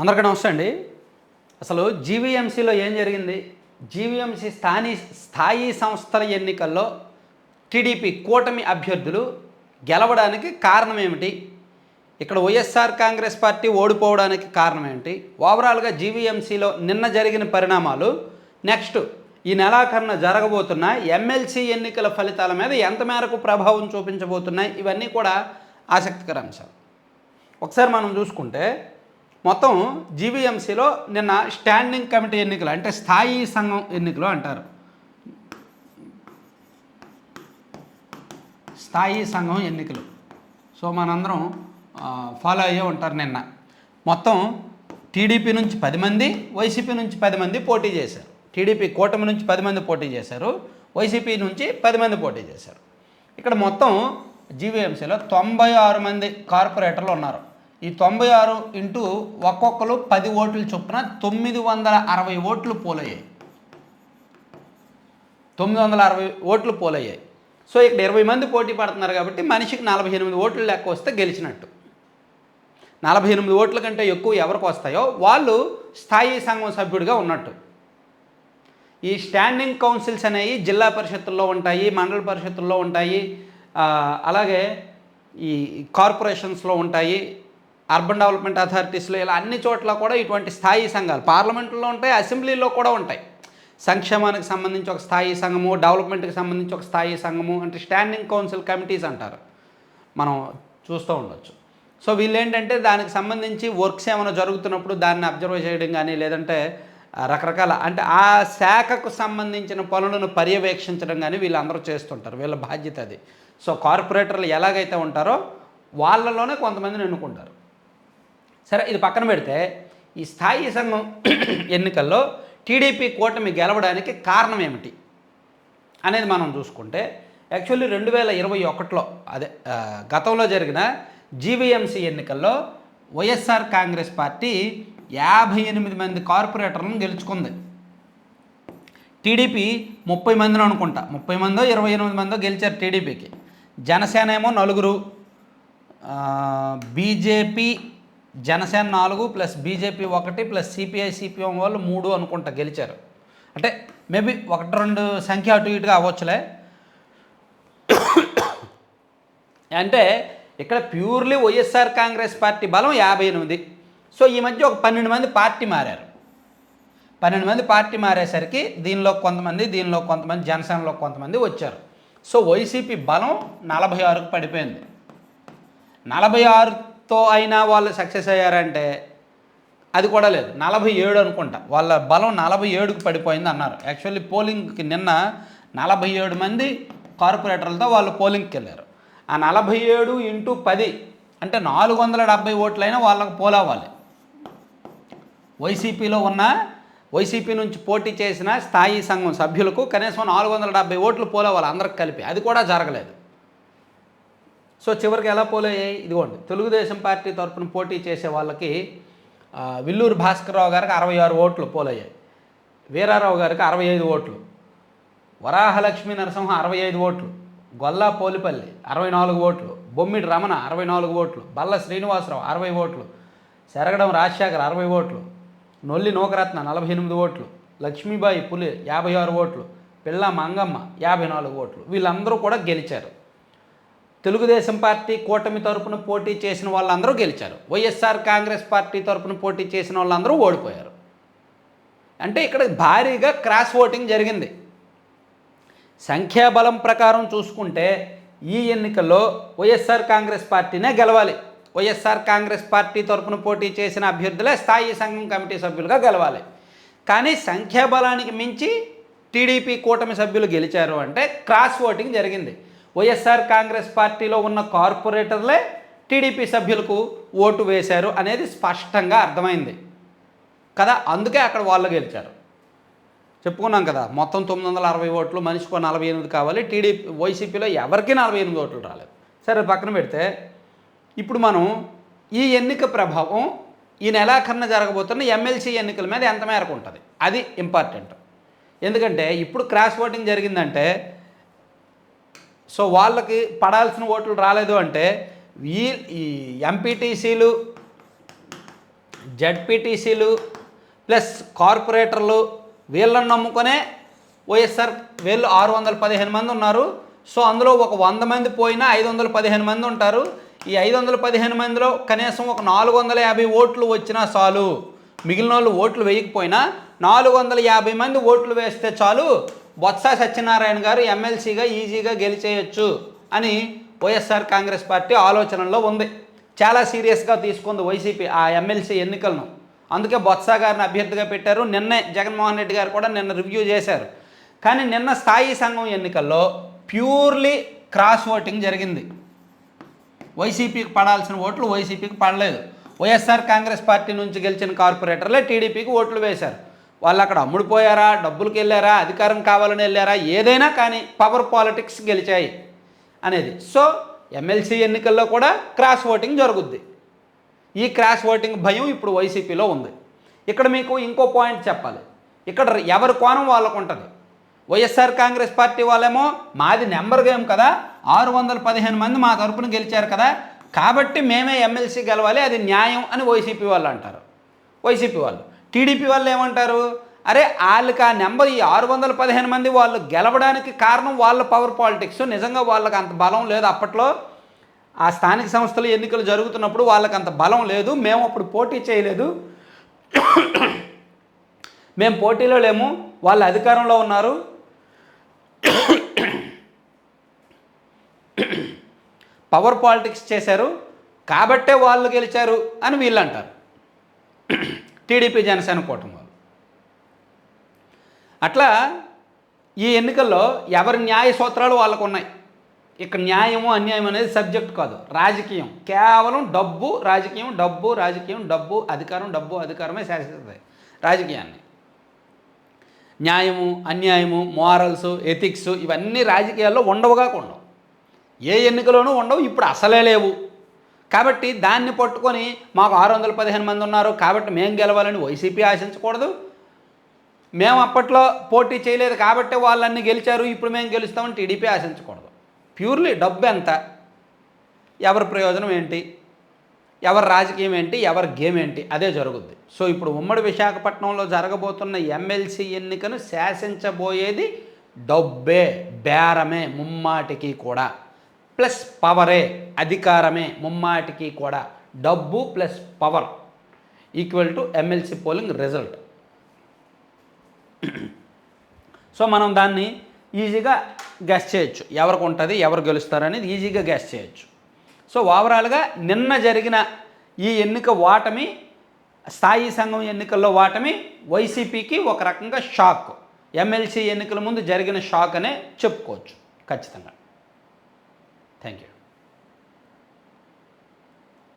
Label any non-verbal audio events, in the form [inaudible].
అందరికీ నమస్తే అండి. అసలు జీవీఎంసీలో ఏం జరిగింది? జీవీఎంసీ స్థాని స్థాయి సంస్థల ఎన్నికల్లో టీడీపీ కూటమి అభ్యర్థులు గెలవడానికి కారణం ఏమిటి ఇక్కడ వైఎస్ఆర్ కాంగ్రెస్ పార్టీ ఓడిపోవడానికి కారణం ఏమిటి ఓవరాల్గా జీవీఎంసీలో నిన్న జరిగిన పరిణామాలు నెక్స్ట్ ఈ నెలాఖరున జరగబోతున్న ఎమ్మెల్సీ ఎన్నికల ఫలితాల మీద ఎంత మేరకు ప్రభావం చూపించబోతున్నాయి? ఇవన్నీ కూడా ఆసక్తికర అంశాలు. ఒకసారి మనం చూసుకుంటే మొత్తం జీవీఎంసీలో నిన్న స్టాండింగ్ కమిటీ ఎన్నికలు అంటే స్థాయి సంఘం ఎన్నికలు అంటారు. స్థాయి సంఘం ఎన్నికలు. సో మనందరం ఫాలో అయ్యే ఉంటారు నిన్న. మొత్తం టీడీపీ నుంచి పది మంది వైసీపీ నుంచి పది మంది పోటీ చేశారు. టీడీపీ కూటమి నుంచి పది మంది పోటీ చేశారు వైసీపీ నుంచి పది మంది పోటీ చేశారు. ఇక్కడ మొత్తం జీవీఎంసీలో తొంభై ఆరు మంది కార్పొరేటర్లు ఉన్నారు. ఈ తొంభై ఆరు ఇంటూ ఒక్కొక్కరు పది ఓట్లు చొప్పున తొమ్మిది వందల అరవై ఓట్లు పోలయ్యాయి. తొమ్మిది వందల అరవై ఓట్లు పోలయ్యాయి. సో ఇక్కడ ఇరవై మంది పోటీ పడుతున్నారు కాబట్టి మనిషికి నలభై ఎనిమిది ఓట్లు లెక్క వస్తే గెలిచినట్టు. నలభై ఎనిమిది ఓట్ల కంటే ఎక్కువ ఎవరికి వస్తాయో వాళ్ళు స్థాయి సంఘం సభ్యుడిగా ఉన్నట్టు. ఈ స్టాండింగ్ కౌన్సిల్స్ అనేవి జిల్లా పరిషత్తుల్లో ఉంటాయి మండల పరిషత్తుల్లో ఉంటాయి అలాగే ఈ కార్పొరేషన్స్లో ఉంటాయి అర్బన్ డెవలప్మెంట్ అథారిటీస్లో ఇలా అన్ని చోట్ల కూడా ఇటువంటి స్థాయి సంఘాలు పార్లమెంట్లో ఉంటాయి అసెంబ్లీలో కూడా ఉంటాయి. సంక్షేమానికి సంబంధించి ఒక స్థాయి సంఘము డెవలప్మెంట్కి సంబంధించి ఒక స్థాయి సంఘము అంటే స్టాండింగ్ కౌన్సిల్ కమిటీస్ అంటారు. మనం చూస్తూ ఉండొచ్చు. సో వీళ్ళు ఏంటంటే దానికి సంబంధించి వర్క్స్ ఏమైనా జరుగుతున్నప్పుడు దాన్ని అబ్జర్వ్ చేయడం కానీ లేదంటే రకరకాల అంటే ఆ శాఖకు సంబంధించిన పనులను పర్యవేక్షించడం కానీ వీళ్ళందరూ చేస్తుంటారు. వీళ్ళ బాధ్యత అది. సో కార్పొరేటర్లు ఎలాగైతే ఉంటారో వాళ్ళలోనే కొంతమందిని ఎన్నుకుంటారు. సరే ఇది పక్కన పెడితే ఈ స్థాయి సంఘం [coughs] ఎన్నికల్లో టీడీపీ కూటమి గెలవడానికి కారణం ఏమిటి అనేది మనం చూసుకుంటే యాక్చువల్లీ రెండు వేల ఇరవై ఒకటిలో అదే గతంలో జరిగిన జీవీఎంసీ ఎన్నికల్లో వైఎస్ఆర్ కాంగ్రెస్ పార్టీ యాభై ఎనిమిది మంది కార్పొరేటర్లను గెలుచుకుంది. టీడీపీ ముప్పై మందిని అనుకుంటా. ముప్పై మందో ఇరవై ఎనిమిది మందో గెలిచారు టీడీపీకి. జనసేన ఏమో నలుగురు. బీజేపీ జనసేన నాలుగు ప్లస్ బీజేపీ ఒకటి ప్లస్ సిపిఐ సిపిఎం వాళ్ళు మూడు అనుకుంటా గెలిచారు. అంటే మేబీ ఒకటి రెండు సంఖ్య అటు ఇటుగా అవ్వచ్చులే. అంటే ఇక్కడ ప్యూర్లీ వైఎస్ఆర్ కాంగ్రెస్ పార్టీ బలం యాభై ఎనిమిది. సో ఈ మధ్య ఒక పన్నెండు మంది పార్టీ మారారు. పన్నెండు మంది పార్టీ మారేసరికి దీనిలో కొంతమంది దీనిలో కొంతమంది జనసేనలో కొంతమంది వచ్చారు. సో వైసీపీ బలం నలభై ఆరుకు పడిపోయింది. నలభై ఆరు తో అయినా వాళ్ళు సక్సెస్ అయ్యారంటే అది కూడా లేదు. నలభై ఏడు అనుకుంటా. వాళ్ళ బలం నలభై ఏడుకు పడిపోయింది అన్నారు. యాక్చువల్లీ పోలింగ్కి నిన్న నలభై ఏడు మంది కార్పొరేటర్లతో వాళ్ళు పోలింగ్కి వెళ్ళారు. ఆ నలభై ఏడు ఇంటూ పది అంటే నాలుగు వందల డెబ్బై ఓట్లైనా వాళ్ళకి పోలవ్వాలి వైసీపీలో ఉన్న వైసీపీ నుంచి పోటీ చేసిన స్థాయి సంఘం సభ్యులకు కనీసం నాలుగు వందల డెబ్బై ఓట్లు పోలవాలి అందరికి కలిపి. అది కూడా జరగలేదు. సో చివరికి ఎలా పోలయ్యాయి? ఇదిగోండి. తెలుగుదేశం పార్టీ తరపున పోటీ చేసే వాళ్ళకి విల్లూరు భాస్కర్రావు గారికి అరవై ఆరు ఓట్లు పోలయ్యాయి. వీరారావు గారికి అరవై ఐదు ఓట్లు. వరాహలక్ష్మీ నరసింహ అరవై ఐదు ఓట్లు. గొల్లా పోలిపల్లి అరవై నాలుగు ఓట్లు. బొమ్మిడి రమణ అరవై నాలుగు ఓట్లు. బల్ల శ్రీనివాసరావు అరవై ఓట్లు. సెరగడం రాజశేఖర్ అరవై ఓట్లు. నొల్లి నూకరత్న నలభై ఎనిమిది ఓట్లు. లక్ష్మీబాయి పులి యాభై ఆరు ఓట్లు. పిల్ల మంగమ్మ యాభై నాలుగు ఓట్లు. వీళ్ళందరూ కూడా గెలిచారు. తెలుగుదేశం పార్టీ కూటమి తరపున పోటీ చేసిన వాళ్ళందరూ గెలిచారు. వైఎస్ఆర్ కాంగ్రెస్ పార్టీ తరపున పోటీ చేసిన వాళ్ళందరూ ఓడిపోయారు. అంటే ఇక్కడ భారీగా క్రాస్ ఓటింగ్ జరిగింది. సంఖ్యాబలం ప్రకారం చూసుకుంటే ఈ ఎన్నికల్లో వైఎస్ఆర్ కాంగ్రెస్ పార్టీనే గెలవాలి. వైఎస్ఆర్ కాంగ్రెస్ పార్టీ తరపున పోటీ చేసిన అభ్యర్థులే స్థాయి సంఘం కమిటీ సభ్యులుగా గెలవాలి. కానీ సంఖ్యాబలానికి మించి టీడీపీ కూటమి సభ్యులు గెలిచారు అంటే క్రాస్ ఓటింగ్ జరిగింది. వైఎస్ఆర్ కాంగ్రెస్ పార్టీలో ఉన్న కార్పొరేటర్లే టీడీపీ సభ్యులకు ఓటు వేశారు అనేది స్పష్టంగా అర్థమైంది. కదా? అందుకే అక్కడ వాళ్ళు గెలిచారు. చెప్పుకున్నాం కదా మొత్తం తొమ్మిది వందల అరవై ఓట్లు మనిషికో నలభై ఎనిమిది కావాలి టీడీపీ వైసీపీలో ఎవరికీ నలభై ఎనిమిది ఓట్లు రాలేదు. సరే పక్కన పెడితే ఇప్పుడు మనం ఈ ఎన్నిక ప్రభావం ఈ నెలాఖరున జరగబోతున్న ఎమ్మెల్సీ ఎన్నికల మీద ఎంత మేరకు ఉంటుంది? అది ఇంపార్టెంట్. ఎందుకంటే ఇప్పుడు క్రాస్ ఓటింగ్ జరిగిందంటే సో వాళ్ళకి పడాల్సిన ఓట్లు రాలేదు అంటే ఈ ఈ ఎంపీటీసీలు జడ్పీటీసీలు ప్లస్ కార్పొరేటర్లు వీళ్ళని నమ్ముకునే వైఎస్ఆర్ వీళ్ళు ఆరు వందల పదిహేను మంది ఉన్నారు. సో అందులో ఒక వంద మంది పోయినా ఐదు వందల పదిహేను మంది ఉంటారు. ఈ ఐదు వందల పదిహేను మందిలో కనీసం ఒక నాలుగు వందల యాభై ఓట్లు వచ్చినా చాలు. మిగిలిన వాళ్ళు ఓట్లు వేయకపోయినా నాలుగు వందల యాభై మంది ఓట్లు వేస్తే చాలు. బొత్స సత్యనారాయణ గారు ఎమ్మెల్సీగా ఈజీగా గెలిచేయచ్చు అని వైఎస్ఆర్ కాంగ్రెస్ పార్టీ ఆలోచనలో ఉంది. చాలా సీరియస్గా తీసుకుంది వైసీపీ ఆ ఎమ్మెల్సీ ఎన్నికలను. అందుకే బొత్స గారిని అభ్యర్థిగా పెట్టారు. నిన్నే జగన్మోహన్ రెడ్డి గారు కూడా నిన్న రివ్యూ చేశారు. కానీ నిన్న స్థాయి సంఘం ఎన్నికల్లో ప్యూర్లీ క్రాస్ ఓటింగ్ జరిగింది. వైసీపీకి పడాల్సిన ఓట్లు వైసీపీకి పడలేదు. వైఎస్ఆర్ కాంగ్రెస్ పార్టీ నుంచి గెలిచిన కార్పొరేటర్లే టీడీపీకి ఓట్లు వేశారు. వాళ్ళు అక్కడ అమ్ముడుపోయారా డబ్బులకి వెళ్ళారా అధికారం కావాలని వెళ్ళారా ఏదైనా కానీ పవర్ పాలిటిక్స్ గెలిచాయి అనేది. సో ఎమ్మెల్సీ ఎన్నికల్లో కూడా క్రాస్ ఓటింగ్ జరుగుద్ది. ఈ క్రాస్ ఓటింగ్ భయం ఇప్పుడు వైసీపీలో ఉంది. ఇక్కడ మీకు ఇంకో పాయింట్ చెప్పాలి. ఇక్కడ ఎవరి కోణం వాళ్ళకు ఉంటుంది? వైఎస్ఆర్ కాంగ్రెస్ పార్టీ వాళ్ళేమో మాది నెంబర్ గేమ్ కదా ఆరు వందల పదిహేను మంది మా తరపున గెలిచారు కదా కాబట్టి మేమే ఎమ్మెల్సీ గెలవాలి అది న్యాయం అని వైసీపీ వాళ్ళు అంటారు. వైసీపీ వాళ్ళు. టీడీపీ వాళ్ళు ఏమంటారు? అరే వాళ్ళకి ఆ నెంబర్ ఈ ఆరు వందల పదిహేను మంది వాళ్ళు గెలవడానికి కారణం వాళ్ళ పవర్ పాలిటిక్స్. నిజంగా వాళ్ళకి అంత బలం లేదు అప్పట్లో. ఆ స్థానిక సంస్థలు ఎన్నికలు జరుగుతున్నప్పుడు వాళ్ళకి అంత బలం లేదు. మేము అప్పుడు పోటీ చేయలేదు. మేము పోటీలో లేము. వాళ్ళు అధికారంలో ఉన్నారు. పవర్ పాలిటిక్స్ చేశారు. కాబట్టే వాళ్ళు గెలిచారు అని వీళ్ళు అంటారు టీడీపీ జనసేన కూటమి వాళ్ళు. అట్లా ఈ ఎన్నికల్లో ఎవరి న్యాయ సూత్రాలు వాళ్ళకు ఉన్నాయి ఇక్కడ న్యాయము అన్యాయం అనేది సబ్జెక్ట్ కాదు. రాజకీయం. కేవలం డబ్బు రాజకీయం డబ్బు రాజకీయం డబ్బు అధికారం డబ్బు అధికారమే శాసిస్తుంది రాజకీయాన్ని. న్యాయము అన్యాయము మోరల్స్ ఎథిక్స్ ఇవన్నీ రాజకీయాల్లో ఉండవుగా ఉండవు ఏ ఎన్నికలోనూ ఉండవు. ఇప్పుడు అసలే లేవు. కాబట్టి దాన్ని పట్టుకొని మాకు ఆరు వందల పదిహేను మంది ఉన్నారు కాబట్టి మేము గెలవాలని వైసీపీ ఆశించకూడదు. మేము అప్పట్లో పోటీ చేయలేదు కాబట్టి వాళ్ళన్ని గెలిచారు ఇప్పుడు మేము గెలుస్తామని టీడీపీ ఆశించకూడదు. ప్యూర్లీ డబ్బు ఎంత? ఎవరి ప్రయోజనం ఏంటి? ఎవరి రాజకీయం ఏంటి? ఎవరి గేమ్ ఏంటి? అదే జరుగుద్ది. సో ఇప్పుడు ఉమ్మడి విశాఖపట్నంలో జరగబోతున్న ఎమ్మెల్సీ ఎన్నికను శాసించబోయేది డబ్బే బేరమే ముమ్మాటికి కూడా. ప్లస్ పవరే అధికారమే ముమ్మాటికి కూడా. డబ్బు plus power equal to MLC polling result. So మనం దాన్ని ఈజీగా గెస్ చేయొచ్చు. ఎవరికి ఉంటుంది ఎవరు గెలుస్తారనేది ఈజీగా గెస్ చేయొచ్చు. సో ఓవరాల్గా నిన్న జరిగిన ఈ ఎన్నిక ఓటమి స్థాయి సంఘం ఎన్నికల్లో ఓటమి వైసీపీకి ఒక రకంగా షాక్. ఎమ్మెల్సీ ఎన్నికల ముందు జరిగిన షాక్ అనే చెప్పుకోవచ్చు. ఖచ్చితంగా. Thank you.